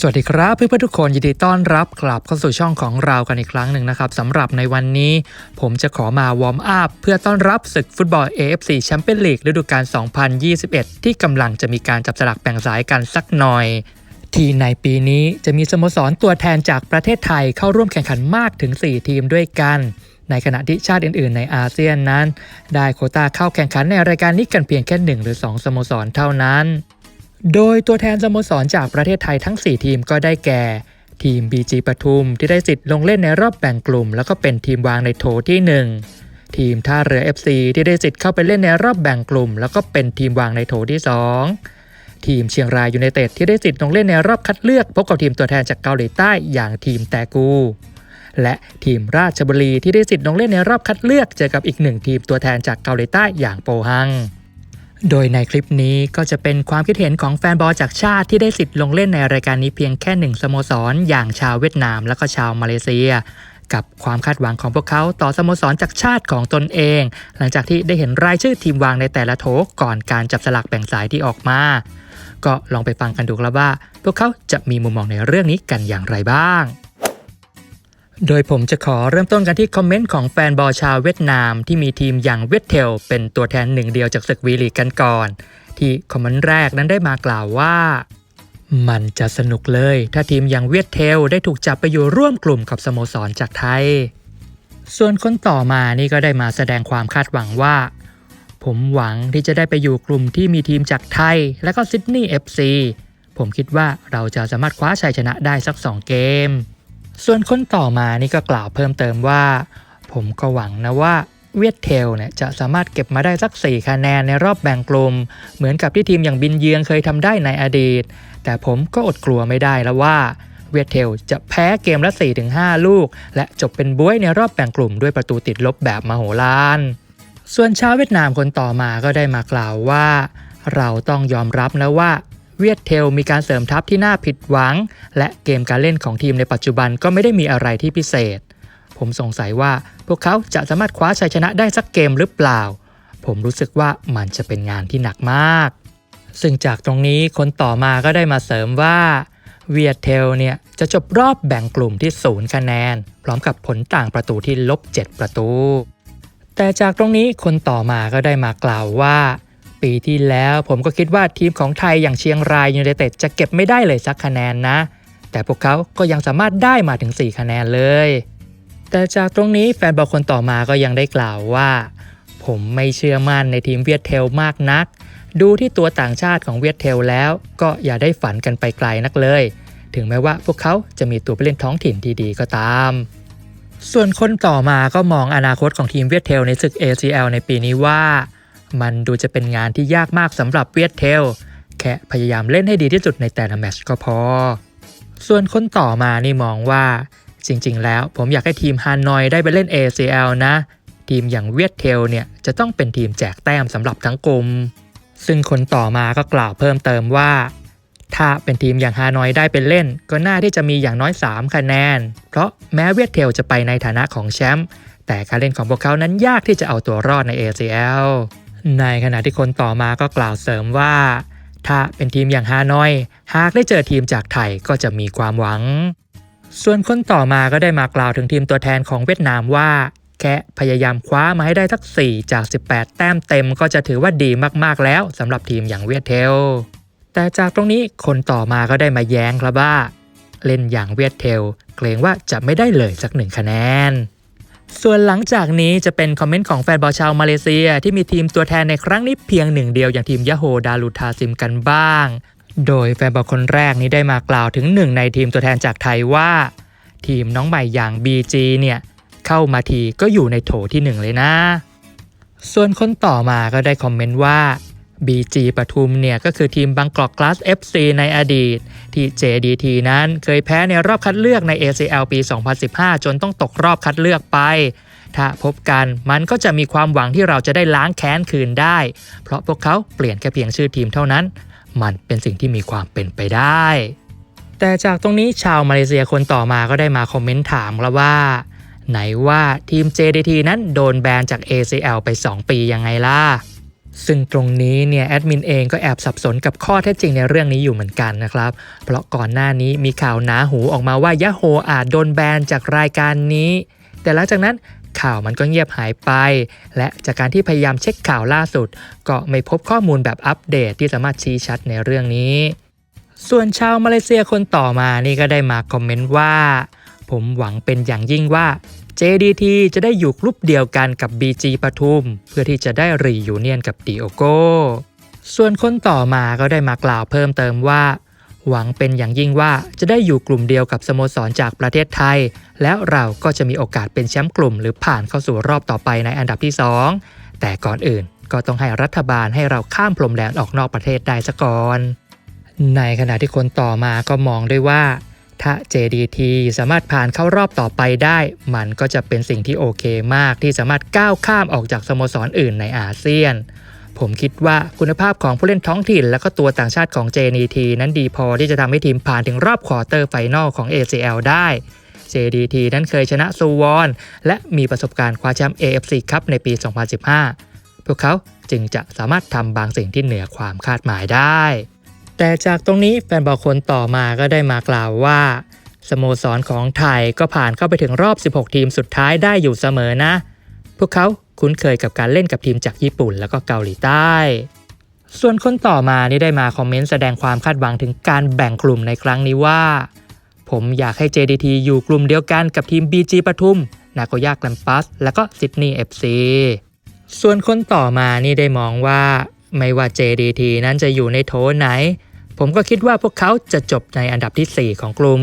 สวัสดีครับเพื่อนๆทุกคนยินดีต้อนรับกลับเข้าสู่ช่องของเรากันอีกครั้งหนึ่งนะครับสำหรับในวันนี้ ผมจะขอมาวอร์มอัพเพื่อต้อนรับศึกฟุตบอล AFC แชมเปี้ยนลีกฤดูกาล 2021 ที่กำลังจะมีการจับสลากแบ่งสายกันสักหน่อย ที่ในปีนี้จะมีสโมสรตัวแทนจากประเทศไทยเข้าร่วมแข่งขันมากถึง 4 ทีมด้วยกัน ในขณะที่ชาติอื่น ๆ ในอาเซียนนั้น ได้โควต้าเข้าแข่งขันในรายการนี้กันเพียงแค่หนึ่งหรือ 2 สโมสรเท่านั้น โดยตัวแทนสโมสรจากประเทศไทยทั้ง 4 ทีมก็ได้แก่ ทีม BG ปทุมที่ได้สิทธิ์ลงเล่นในรอบแบ่งกลุ่ม แล้วก็เป็นทีมวางในโถที่ 1 ทีมท่าเรือ FC ที่ได้สิทธิ์เข้าไปเล่นในรอบแบ่งกลุ่ม แล้วก็เป็นทีมวางในโถที่ 2 ทีมเชียงรายยูไนเต็ดที่ได้สิทธิ์ลงเล่นในรอบคัดเลือกพบกับทีมตัวแทนจากเกาหลีใต้อย่างทีมแตกูและทีมราชบุรีที่ได้สิทธิ์ลงเล่นในรอบคัดเลือกเจอกับอีกหนึ่งทีมตัวแทนจากเกาหลีใต้อย่างโปฮัง โดยในคลิปนี้ก็จะเป็นความคิดเห็นของแฟนบอลจากชาติที่ได้สิทธิ์ลงเล่นในรายการนี้เพียงแค่หนึ่งสโมสร อย่างชาวเวียดนามและก็ชาวมาเลเซีย กับความคาดหวังของพวกเขาต่อสโมสรจากชาติของตนเอง หลังจากที่ได้เห็นรายชื่อทีมวางในแต่ละโถก่อนการจับสลากแบ่งสายที่ออกมา ก็ลองไปฟังกันดูครับว่า พวกเขาจะมีมุมมองในเรื่องนี้กันอย่างไรบ้าง โดยผมจะขอเริ่มต้นกันที่คอมเมนต์ของแฟนบอลชาวเวียดนามที่มีทีมอย่างเวียดเทลเป็นตัวแทนหนึ่งเดียวจากศึกวีลีกกันก่อน ที่คอมเมนต์แรกนั้นได้มากล่าวว่า มันจะสนุกเลย ถ้าทีมอย่างเวียดเทลได้ถูกจับไปอยู่ร่วมกลุ่มกับสโมสรจากไทย ส่วนคนต่อมานี่ก็ได้มาแสดงความคาดหวังว่า ผมหวังที่จะได้ไปอยู่กลุ่มที่มีทีมจากไทย และก็ซิดนีย์ FC ผมคิดว่าเราจะสามารถคว้าชัยชนะได้สัก 2 เกม ส่วนคนต่อมานี่ก็กล่าวเพิ่มเติมว่า ผมก็หวังนะว่าเวียดเทลเนี่ยจะสามารถเก็บมาได้สัก 4 คะแนนในรอบแบ่งกลุ่ม เหมือนกับที่ทีมอย่างบินเยืองเคยทำได้ในอดีต แต่ผมก็อดกลัวไม่ได้แล้วว่าเวียดเทลจะแพ้เกมละ 4-5 ลูก และจบเป็นบ้วยในรอบแบ่งกลุ่มด้วยประตูติดลบแบบมโหฬารส่วนชาวเวียดนามคนต่อมาก็ได้มากล่าวว่า เราต้องยอมรับนะว่า เวียดเทลมีการเสริมทัพที่น่าผิดหวัง และเกมการเล่นของทีมในปัจจุบันก็ไม่ได้มีอะไรที่พิเศษ ผมสงสัยว่าพวกเขาจะสามารถคว้าชัยชนะได้สักเกมหรือเปล่า ผมรู้สึกว่ามันจะเป็นงานที่หนักมาก ซึ่งจากตรงนี้คนต่อมาก็ได้มาเสริมว่าเวียดเทลเนี่ยจะจบรอบแบ่งกลุ่มที่ศูนย์คะแนน พร้อมกับผลต่างประตูที่ลบ7ประตู แต่จากตรงนี้คนต่อมาก็ได้มากล่าวว่า ปีที่แล้ว ผมก็คิดว่าทีมของไทยอย่างเชียงรายยูไนเต็ดจะเก็บไม่ได้เลยสักคะแนนนะ แต่พวกเขาก็ยังสามารถได้มาถึง 4 คะแนนเลย แต่จากตรงนี้แฟนบอลคนต่อมาก็ยังได้กล่าวว่า ผมไม่เชื่อมั่นในทีมเวียดเทลมากนัก ดูที่ตัวต่างชาติของเวียดเทลแล้ว ก็อย่าได้ฝันกันไปไกลนักเลย ถึงแม้ว่าพวกเขาจะมีตัวไปเล่นท้องถิ่นดีๆก็ตามส่วนคนต่อมาก็มองอนาคตของทีมเวียดเทลในศึก ACL ในปีนี้ว่า มันดูจะเป็นงานที่ยากมากสำหรับเวียดเทล แค่พยายามเล่นให้ดีที่สุดในแต่ละแมตช์ก็พอ ส่วนคนต่อมานี่มองว่า จริงๆ แล้วผมอยากให้ทีมฮานอยได้ไปเล่น ACL นะ ทีมอย่างเวียดเทลเนี่ยจะต้องเป็นทีมแจกแต้มสำหรับทั้งกลุ่มซึ่งคนต่อมาก็กล่าวเพิ่มเติมว่า ถ้าเป็นทีมอย่างฮานอยได้ไปเล่น ก็น่าที่จะมีอย่างน้อย 3 คะแนน เพราะแม้เวียดเทลจะไปในฐานะของแชมป์แต่การเล่นของพวกเขานั้นยากที่จะเอาตัวรอดใน ACL ในขณะที่คนต่อมาก็กล่าวเสริมว่า ถ้าเป็นทีมอย่างฮานอย หากได้เจอทีมจากไทยก็จะมีความหวัง ส่วนคนต่อมาก็ได้มากล่าวถึงทีมตัวแทนของเวียดนามว่า แค่พยายามคว้ามาให้ได้สัก 4 จาก 18 แต้มเต็มก็จะถือว่าดีมากๆแล้วสำหรับทีมอย่างเวียดเทล แต่จากตรงนี้คนต่อมาก็ได้มาแย้งครับว่า เล่นอย่างเวียดเทล เกรงว่าจะไม่ได้เลยสักหนึ่งคะแนน ส่วนหลังจากนี้จะเป็นคอมเมนต์ของแฟนบอลชาวมาเลเซีย ที่มีทีมตัวแทนในครั้งนี้เพียงหนึ่งเดียวอย่างทีมยะโฮดาลูทาซิมกันบ้าง โดยแฟนบอลคนแรกนี้ได้มากล่าวถึงหนึ่งในทีมตัวแทนจากไทยว่า ทีมน้องใหม่อย่าง BG เนี่ยเข้ามาทีก็อยู่ในโถที่หนึ่งเลยนะ ส่วนคนต่อมาก็ได้คอมเมนต์ว่า BG ปทุมเนี่ยก็คือทีมบางกอกกลาส FC ในอดีต ที่ JDT นั้นเคยแพ้ในรอบคัดเลือกใน ACL ปี 2015 จนต้องตกรอบคัดเลือกไป ถ้าพบกันมันก็จะมีความหวังที่เราจะได้ล้างแค้นคืนได้ เพราะพวกเขาเปลี่ยนแค่เพียงชื่อทีมเท่านั้น มันเป็นสิ่งที่มีความเป็นไปได้ แต่จากตรงนี้ชาวมาเลเซียคนต่อมาก็ได้มาคอมเมนต์ถามแล้วว่า ไหนว่าทีม JDT นั้นโดนแบนจาก ACL ไป 2 ปียังไงล่ะ ซึ่งตรงนี้เนี่ยแอดมินเองก็แอบสับสนกับข้อเท็จจริงในเรื่องนี้อยู่เหมือนกันนะครับ เพราะก่อนหน้านี้มีข่าวหนาหูออกมาว่ายะโฮอาจโดนแบนจากรายการนี้ แต่หลังจากนั้นข่าวมันก็เงียบหายไป และจากการที่พยายามเช็คข่าวล่าสุด ก็ไม่พบข้อมูลแบบอัปเดตที่สามารถชี้ชัดในเรื่องนี้ ส่วนชาวมาเลเซียคนต่อมานี่ก็ได้มาคอมเมนต์ว่า ผมหวังเป็นอย่างยิ่งว่า JDT จะได้อยู่กลุ่มเดียวกันกับ BG ปทุม เพื่อที่จะได้รียูเนียนกับดิโอโกส่วนคนต่อมาก็ได้มากล่าวเพิ่มเติมว่า หวังเป็นอย่างยิ่งว่าจะได้อยู่กลุ่มเดียวกับสโมสรจากประเทศไทย แล้วเราก็จะมีโอกาสเป็นแชมป์กลุ่ม หรือผ่านเข้าสู่รอบต่อไปในอันดับที่ 2 แต่ก่อนอื่นก็ต้องให้รัฐบาลให้เราข้ามพรมแดนออกนอกประเทศได้ซะก่อน ในขณะที่คนต่อมาก็มองด้วยว่า ถ้า JDT สามารถผ่านเข้ารอบต่อไปได้ มันก็จะเป็นสิ่งที่โอเคมากที่สามารถก้าวข้ามออกจากสโมสรอื่นในอาเซียน ผมคิดว่าคุณภาพของผู้เล่นท้องถิ่น และก็ตัวต่างชาติของ JDT นั้นดีพอที่จะทำให้ทีมผ่านถึงรอบควอเตอร์ไฟนอลของ ACL ได้ JDT นั้นเคยชนะซูวอนและมีประสบการณ์คว้าแชมป์ AFC คัพในปี 2015 พวกเขาจึงจะสามารถทำบางสิ่งที่เหนือความคาดหมายได้ แต่จากตรงนี้แฟนบอลคนต่อมาก็ได้มากล่าวว่า สโมสรของไทยก็ผ่านเข้าไปถึงรอบ 16 ทีมสุดท้ายได้อยู่เสมอนะ พวกเขาคุ้นเคยกับการเล่นกับทีมจากญี่ปุ่นแล้วก็เกาหลีใต้ ส่วนคนต่อมานี่ได้มาคอมเมนต์แสดงความคาดหวังถึงการแบ่งกลุ่มในครั้งนี้ว่า ผมอยากให้ JDT อยู่กลุ่มเดียวกันกับทีม BG ปทุม นาโกย่าแกลมปัส และก็ซิดนีย์ FC ส่วนคนต่อมานี่ได้มองว่า ไม่ว่า JDT นั้นจะอยู่ในโถไหน ผมก็คิดว่าพวกเขาจะจบในอันดับที่ 4 ของกลุ่ม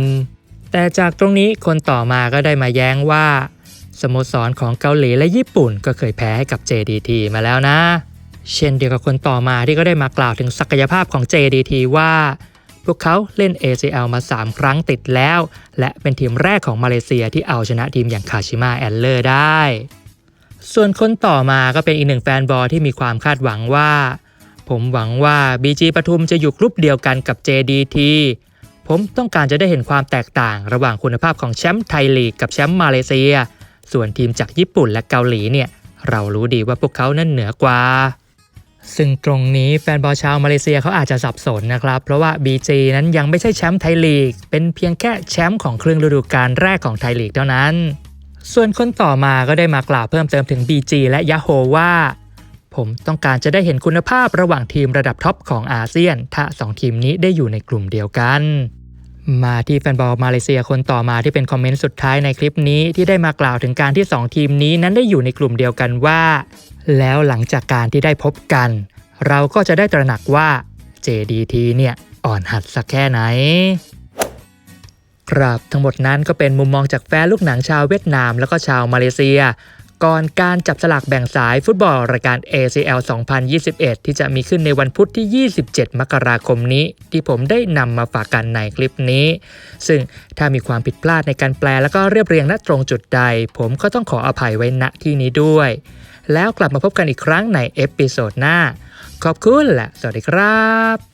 แต่จากตรงนี้คนต่อมาก็ได้มาแย้งว่า สโมสรของเกาหลีและญี่ปุ่นก็เคยแพ้ให้กับ JDT มาแล้วนะ เช่นเดียวกับคนต่อมาที่ก็ได้มากล่าวถึงศักยภาพของ JDT ว่า พวกเขาเล่น ACL มา 3 ครั้งติดแล้ว และเป็นทีมแรกของมาเลเซียที่เอาชนะทีมอย่างคาชิมาแอนเลอร์ได้ ส่วนคนต่อมาก็เป็นอีกหนึ่งแฟนบอลที่มีความคาดหวังว่า ผมหวังว่า BG ปทุมจะอยู่กลุ่มเดียวกันกับ JDT ผมต้องการจะได้เห็นความแตกต่างระหว่างคุณภาพของแชมป์ไทยลีกกับแชมป์มาเลเซีย ส่วนทีมจากญี่ปุ่นและเกาหลีเนี่ย เรารู้ดีว่าพวกเขานั้นเหนือกว่า ซึ่งตรงนี้แฟนบอลชาวมาเลเซียเขาอาจจะสับสนนะครับ เพราะว่า BG นั้นยังไม่ใช่แชมป์ไทยลีก เป็นเพียงแค่แชมป์ของครึ่งฤดูกาลแรกของไทยลีกเท่านั้น ส่วนคนต่อมาก็ได้มากล่าวเพิ่มเติมถึง BG และยาโฮว่า ผมต้องการจะได้เห็นคุณภาพระหว่างทีมระดับท็อปของอาเซียน ถ้าสองทีมนี้ได้อยู่ในกลุ่มเดียวกัน มาที่แฟนบอลมาเลเซียคนต่อมาที่เป็นคอมเมนต์สุดท้ายในคลิปนี้ที่ได้มากล่าวถึงการที่ 2 ทีมนี้นั้นได้อยู่ในกลุ่มเดียวกันว่า แล้วหลังจากการที่ได้พบกัน เราก็จะได้ตระหนักว่า JDT เนี่ยอ่อนหัดสักแค่ไหน ครับ ทั้งหมดนั้นก็เป็นมุมมองจากแฟนลูกหนังชาวเวียดนาม แล้วก็ชาวมาเลเซีย ก่อนการจับสลากแบ่งสายฟุตบอลรายการ ACL 2021 ที่จะมีขึ้นในวันพุธที่ 27 มกราคมนี้ ที่ผมได้นำมาฝากกันในคลิปนี้ ซึ่งถ้ามีความผิดพลาดในการแปลแล้วก็เรียบเรียงณตรงจุดใด ผมก็ต้องขออภัยไว้ณที่นี้ด้วย แล้วกลับมาพบกันอีกครั้งในเอพิโซดหน้า ขอบคุณและสวัสดีครับ